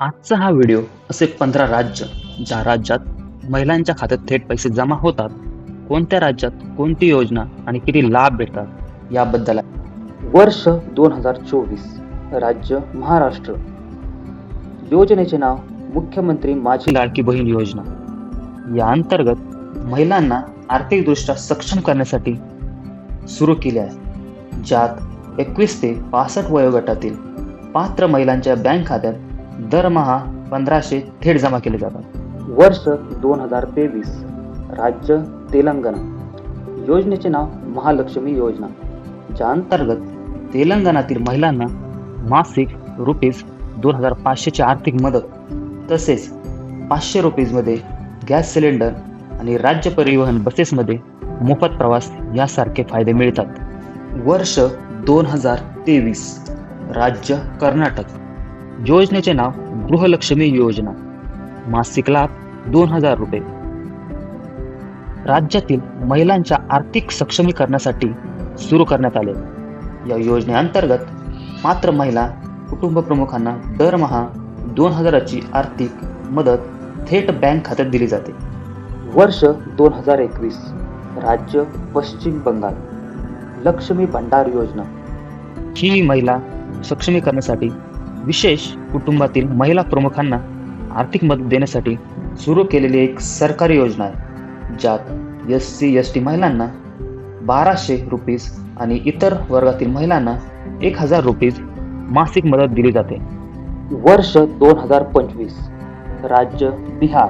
आजचा हा व्हिडिओ असे पंधरा राज्य ज्या राज्यात महिलांच्या खात्यात थेट पैसे जमा होतात कोणत्या राज्यात कोणती योजना आणि किती लाभ भेटतात याबद्दल आहे. वर्ष दोन हजार चोवीस राज्य महाराष्ट्र. योजनेचे नाव मुख्यमंत्री माझी लाडकी बहीण योजना. या अंतर्गत महिलांना आर्थिकदृष्ट्या सक्षम करण्यासाठी सुरू केली आहे. ज्यात एकवीस ते पासष्ट वयोगटातील पात्र महिलांच्या बँक खात्यात दरमहा पंधराशे थेट जमा केले जातात. वर्ष दोन हजार तेवीस राज्य तेलंगणा. योजनेचे नाव महालक्ष्मी योजना. ज्या अंतर्गत तेलंगणातील महिलांना मासिक रुपीज दोन हजार पाचशेची आर्थिक मदत तसेच पाचशे रुपीजमध्ये गॅस सिलेंडर आणि राज्य परिवहन बसेसमध्ये मोफत प्रवास यासारखे फायदे मिळतात. वर्ष दोन हजार तेवीस राज्य कर्नाटक. योजनेचे नाव गृहलक्ष्मी योजना. मासिक लाभ दोन हजार रुपये. राज्यातील महिलांच्या आर्थिक सक्षमीकरणासाठी सुरू करण्यात आले. या योजनेअंतर्गत मात्र महिला कुटुंब प्रमुखांना दरमहा दोन हजाराची आर्थिक मदत थेट बँक खात्यात दिली जाते. वर्ष दोन हजार एकवीस राज्य पश्चिम बंगाल लक्ष्मी भंडार योजना. ही महिला सक्षमीकरणासाठी विशेष कुटुंबातील महिला प्रमुखांना आर्थिक मदत देण्यासाठी सुरू केलेली एक सरकारी योजना आहे ज्यात एस सी एस टी महिलांना बाराशे रुपीज आणि इतर वर्गातील महिलांना एक हजार रुपीज मासिक मदत दिली जाते. वर्ष दोन हजार पंचवीस राज्य बिहार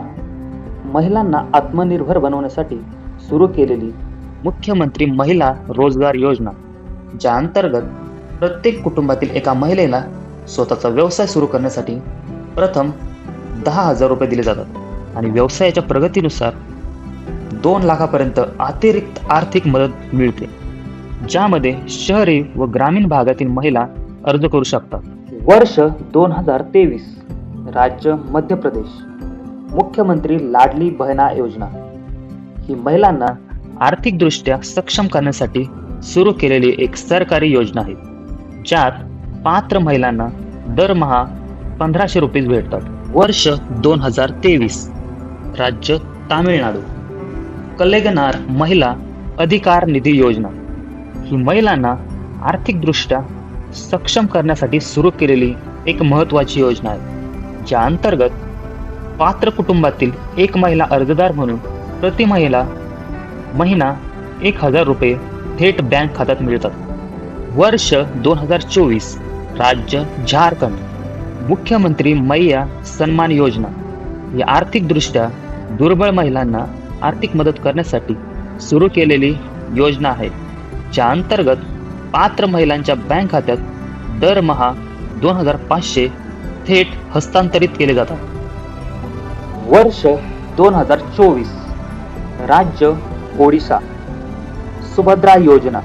महिलांना आत्मनिर्भर बनवण्यासाठी सुरू केलेली मुख्यमंत्री महिला रोजगार योजना ज्या अंतर्गत प्रत्येक कुटुंबातील एका महिलेला स्वतःचा व्यवसाय सुरू करण्यासाठी प्रथम दहा हजार रुपये दिले जातात. आणि व्यवसायाच्या प्रगतीनुसार दोन लाखापर्यंत अतिरिक्त आर्थिक मदत मिळते ज्यामध्ये शहरी व ग्रामीण भागातील महिला अर्ज करू शकतात. वर्ष दोन हजार तेवीस राज्य मध्य प्रदेश. मुख्यमंत्री लाडली बहना योजना. ही महिलांना आर्थिकदृष्ट्या सक्षम करण्यासाठी सुरू केलेली एक सरकारी योजना आहे ज्यात पात्र महिलांना दरमहा पंधराशे रुपये भेटतात. वर्ष दोन हजार तेवीस. राज्य तामिळनाडू. कलेगनार महिला अधिकार निधी योजना. ही महिलांना आर्थिकदृष्ट्या सक्षम करण्यासाठी सुरू केलेली एक महत्त्वाची योजना आहे. ज्या अंतर्गत पात्र कुटुंबातील एक महिला अर्जदार म्हणून प्रति महिला महिना एक हजार रुपये थेट बँक खात्यात मिळतात. वर्ष दोन हजार चोवीस. राज्य झारखंड. मुख्यमंत्री मैया सन्मान योजना. ही आर्थिकदृष्ट्या दुर्बळ महिलांना आर्थिक मदत करण्यासाठी सुरू केलेली योजना आहे. ज्या अंतर्गत पात्र महिलांच्या बँक खात्यात दरमहा दोन हजार पाचशे थेट हस्तांतरित केले जातात. वर्ष दोन हजार चोवीस. राज्य ओडिशा सुभद्रा योजना.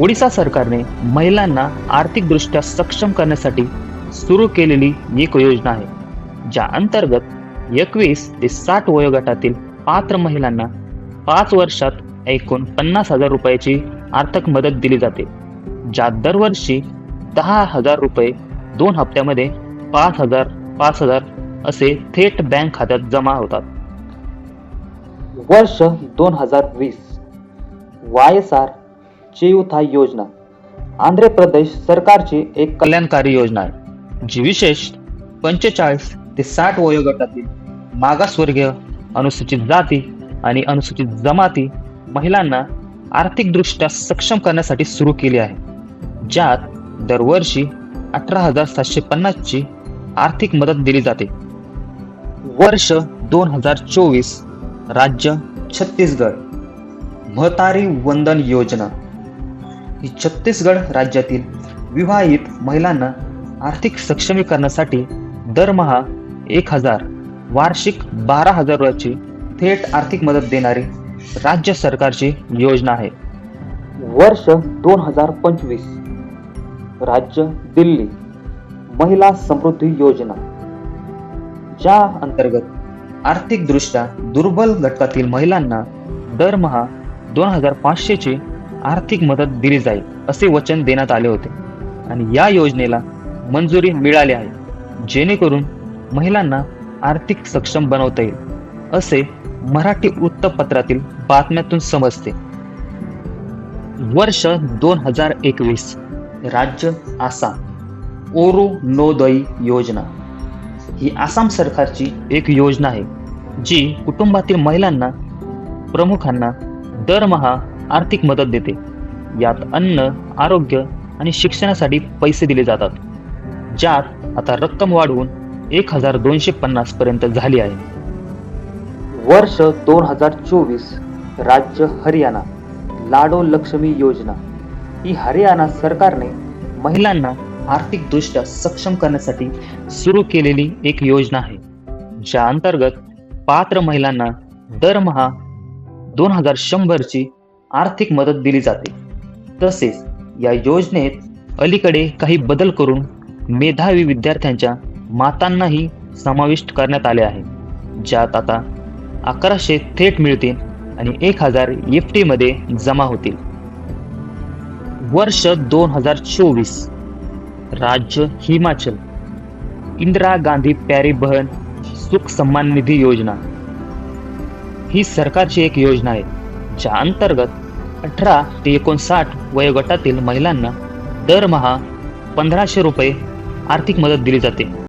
ओडिशा सरकारने महिलांना आर्थिकदृष्ट्या सक्षम करण्यासाठी सुरू केलेली एक योजना आहे ज्या अंतर्गत एकवीस ते साठ वयोगटातील पात्र महिलांना पाच वर्षात एकूण पन्नास हजार रुपयाची आर्थिक मदत दिली जाते ज्यात दरवर्षी दहा हजार रुपये दोन हप्त्यामध्ये पाच हजार पाच हजार असे थेट बँक खात्यात जमा होतात. वर्ष दोन हजार वीस वाय एस आर चेयुथा योजना. आंध्र प्रदेश सरकारची एक कल्याणकारी योजना आहे जी विशेष पंचेचाळीस ते साठ वयोगटातील मागासवर्गीय अनुसूचित जाती आणि अनुसूचित जमाती महिलांना आर्थिकदृष्ट्या सक्षम करण्यासाठी सुरू केली आहे. ज्यात दरवर्षी अठरा हजार सातशे पन्नासची आर्थिक मदत दिली जाते. वर्ष दोन हजार चोवीस राज्य छत्तीसगड महतारी वंदन योजना. ही छत्तीसगड राज्यातील विवाहित महिलांना आर्थिक सक्षमीकरणासाठी दरमहा एक हजार वार्षिक बारा हजार रुपयाची थेट आर्थिक मदत देणारी राज्य सरकारची योजना आहे. वर्ष दोन हजार पंचवीस राज्य दिल्ली महिला समृद्धी योजना ज्या अंतर्गत आर्थिकदृष्ट्या दुर्बल घटकातील महिलांना दरमहा दोन हजार पाचशेची आर्थिक मदत दिली जाईल असे वचन देण्यात आले होते. आणि या योजनेला मंजुरी मिळाली आहे जेणेकरून महिलांना आर्थिक सक्षम बनवता येईल असे मराठी वृत्तपत्रातील बातम्यातून समजते. वर्ष दोन हजार एकवीस राज्य आसाम ओरो नोदई योजना. ही आसाम सरकारची एक योजना आहे जी कुटुंबातील महिलांना प्रमुखांना दरमहा आर्थिक मदत देते. यात अन्न आरोग्य आणि शिक्षणासाठी पैसे दिले जातात. ज्यात आता रक्कम वाढवून एक हजार दोनशे पन्नास पर्यंत झाली आहे. वर्ष दोन हजार चोवीस राज्य हरियाणा लाडो लक्ष्मी योजना ही हरियाणा सरकारने महिलांना आर्थिकदृष्ट्या सक्षम करण्यासाठी सुरू केलेली एक योजना आहे. ज्या अंतर्गत पात्र महिलांना दरमहा दोन हजार शंभरची आर्थिक मदत दिली जाते. तसेच या योजनेत अलीकडे काही बदल करून मेधावी विद्यार्थ्यांच्या मातांनाही समाविष्ट करण्यात आले आहे. ज्यात आता अकराशे थेट मिळतील आणि एक हजार एफमध्ये जमा होतील. वर्ष दोन हजार चोवीस. राज्य हिमाचल. इंदिरा गांधी प्यारी बहन सुख सन्मान निधी योजना. ही सरकारची एक योजना आहे. च्या अंतर्गत अठरा ते एकोणसाठ वयोगटातील महिलांना दरमहा पंधराशे रुपये आर्थिक मदत दिली जाते.